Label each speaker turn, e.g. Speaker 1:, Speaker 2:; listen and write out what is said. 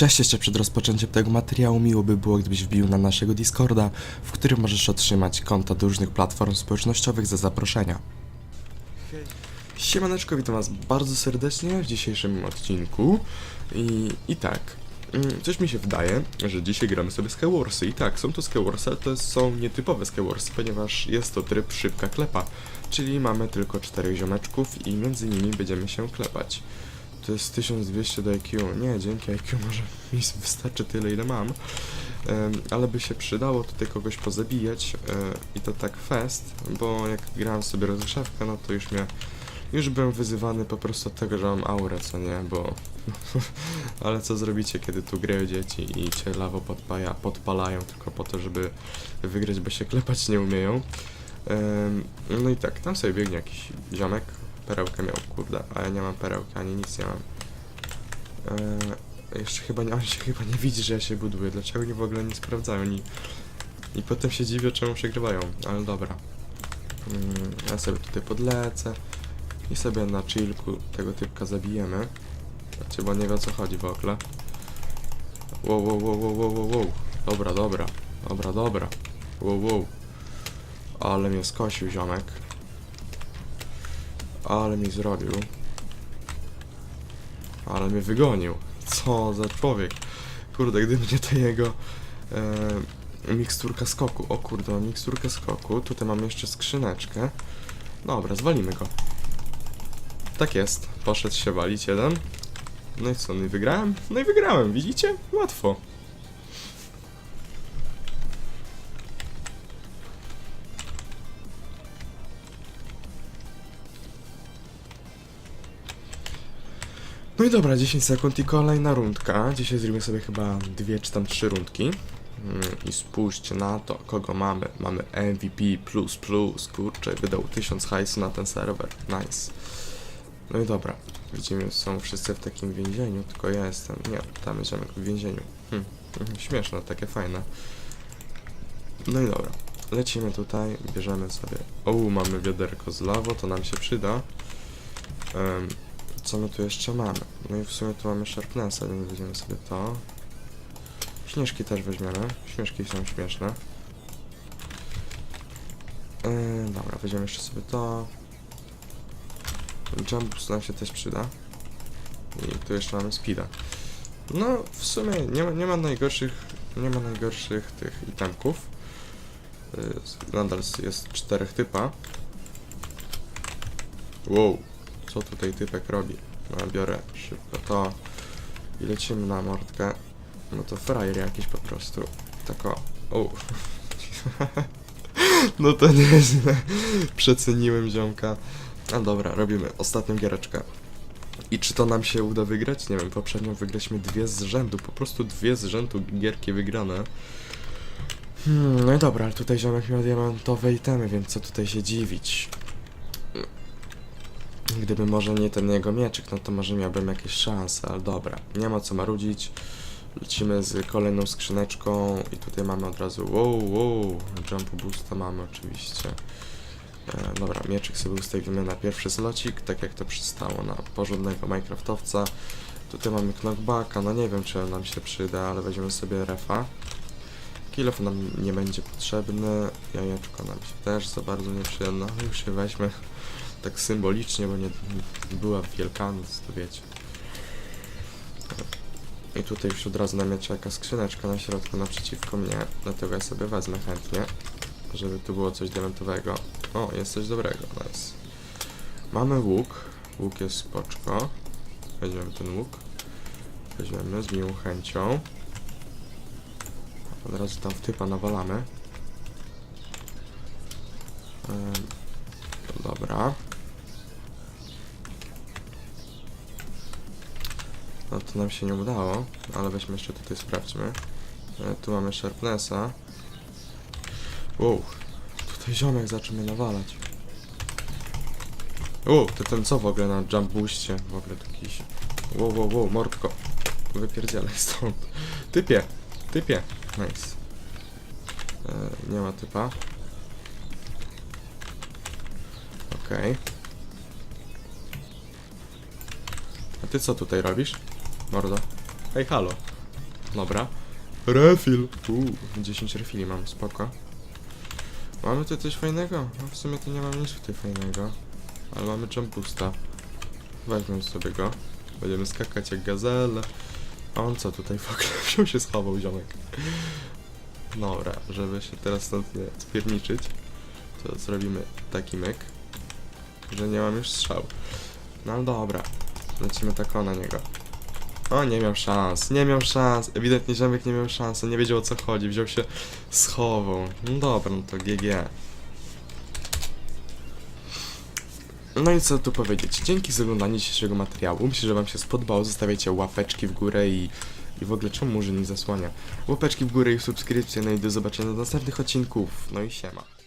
Speaker 1: Cześć jeszcze przed rozpoczęciem tego materiału miło by było gdybyś wbił na naszego Discorda, w którym możesz otrzymać konta do różnych platform społecznościowych za zaproszenia. Siemaneczko, witam was bardzo serdecznie w dzisiejszym odcinku i, i tak, mm, coś mi się wydaje, że dzisiaj gramy sobie Skywarsy i tak, są to Skywarsy, ale to są nietypowe Skywarsy, ponieważ jest to tryb szybka klepa, czyli mamy tylko czterech ziomeczków i między nimi będziemy się klepać. To jest 1200 do IQ. Nie, dzięki IQ może mi wystarczy tyle, ile mam. Ale by się przydało tutaj kogoś pozabijać e, i to tak fest, bo jak grałem sobie rozgrzewkę, no to już mnie... Już byłem wyzywany po prostu od tego, że mam aurę, co nie, bo... ale co zrobicie, kiedy tu grają dzieci i cię lawo podpaja, podpalają tylko po to, żeby wygrać, bo się klepać nie umieją. No i tak, tam sobie biegnie jakiś ziomek, perełkę miał, kurde, a ja nie mam perełki, ani nic nie mam. Eee, jeszcze chyba nie, on się chyba nie widzi, że ja się buduję, dlaczego oni w ogóle nie sprawdzają i, i potem się dziwię, czemu przegrywają, ale dobra. Mm, ja sobie tutaj podlecę i sobie na chillku tego typka zabijemy. Znaczy, bo nie wie o co chodzi w ogóle. Wow, wow, wow, wow, wow, wow. Dobra, dobra, dobra, dobra. Wow, wow. Ale mnie skosił ziomek. Ale mi zrobił. Ale mnie wygonił. Co za człowiek. Kurde, gdyby nie to jego e, miksturka skoku. O kurde, mam miksturkę skoku. Tutaj mam jeszcze skrzyneczkę. Dobra, zwalimy go. Tak jest. Poszedł się walić jeden. No i co, no i wygrałem? No i wygrałem, widzicie? Łatwo. No i dobra, 10 sekund i kolejna rundka. Dzisiaj zrobimy sobie chyba dwie czy tam trzy rundki. Mm, I spójrzcie na to, kogo mamy. Mamy MVP++, kurczę, wydał 1000 hajsu na ten serwer. Nice. No i dobra, widzimy, są wszyscy w takim więzieniu, tylko ja jestem, nie, tam jest ziomek w więzieniu. Hm, mhm, śmieszne, takie fajne. No i dobra, lecimy tutaj, bierzemy sobie, o, mamy wiaderko z lawo, to nam się przyda. Em, co my tu jeszcze mamy? No i w sumie tu mamy Sharpnessa, więc weźmiemy sobie to. Śnieżki też weźmiemy. Śnieżki są śmieszne. Yy, dobra, weźmiemy jeszcze sobie to. Jump nam się też przyda. I tu jeszcze mamy speeda. No, w sumie nie ma, nie ma najgorszych, nie ma najgorszych tych itemków. Yy, nadal jest czterech typa. Wow, co tutaj typek robi? No, biorę szybko to i lecimy na mordkę. No to frajer jakiś po prostu. Tak o. o. no to nieźle. Przeceniłem ziomka. No dobra, robimy ostatnią giereczkę. I czy to nam się uda wygrać? Nie wiem, poprzednio wygraliśmy dwie z rzędu, po prostu dwie z rzędu gierki wygrane. Hmm, no i dobra, ale tutaj ziomek miał diamentowe itemy, więc co tutaj się dziwić? Gdyby może nie ten jego mieczyk, no to może miałbym jakieś szanse, ale dobra, nie ma co marudzić. Lecimy z kolejną skrzyneczką i tutaj mamy od razu wow, wow, jump boosta mamy oczywiście. E, dobra, mieczyk sobie ustawimy na pierwszy zlocik, tak jak to przystało na porządnego Minecraftowca. Tutaj mamy knockbacka, no nie wiem czy nam się przyda, ale weźmiemy sobie refa. Kilof nam nie będzie potrzebny, jajeczko nam się też za bardzo nie przyda, no już się weźmy tak symbolicznie, bo nie, nie była Wielkanoc, to wiecie. I tutaj już od razu na mnie czeka skrzyneczka na środku naprzeciwko mnie, dlatego ja sobie wezmę chętnie, żeby tu było coś diamentowego. O, jest coś dobrego, nice. Mamy łuk, łuk jest spoczko. Weźmiemy ten łuk. Weźmiemy z miłą chęcią. Od razu tam w typa nawalamy. Em, Dobra. No to nam się nie udało, ale weźmy jeszcze tutaj sprawdźmy. E, tu mamy Sharpnessa. Wow, tutaj ziomek zaczął mnie nawalać. Wow, to ten co w ogóle na jump boostie? W ogóle to jakiś... Wow, wow, wow, mordko. Wypierdzielaj stąd. Typie, typie. Nice. E, nie ma typa. Okej. A ty co tutaj robisz? Mordo. Hej, halo. Dobra. Refill. Uuu, 10 refili mam, spoko. Mamy tu coś fajnego? No w sumie to nie mam nic tutaj fajnego. Ale mamy jumpusta. Weźmy sobie go. Będziemy skakać jak gazelle. A on co tutaj w ogóle wziął się schował, ziomek. Dobra, żeby się teraz stąd nie spierniczyć, to zrobimy taki myk, że nie mam już strzał. No dobra, lecimy tak na niego. O, nie miał szans, nie miał szans. Ewidentnie ziomek nie miał szans, nie wiedział o co chodzi, wziął się, schował. No dobra, no to GG. No i co tu powiedzieć? Dzięki za oglądanie dzisiejszego materiału. Myślę, że wam się spodobało. Zostawiajcie łapeczki w górę i, i w ogóle czemu murzyn nie zasłania? Łapeczki w górę i subskrypcje. No i do zobaczenia do następnych odcinków. No i siema.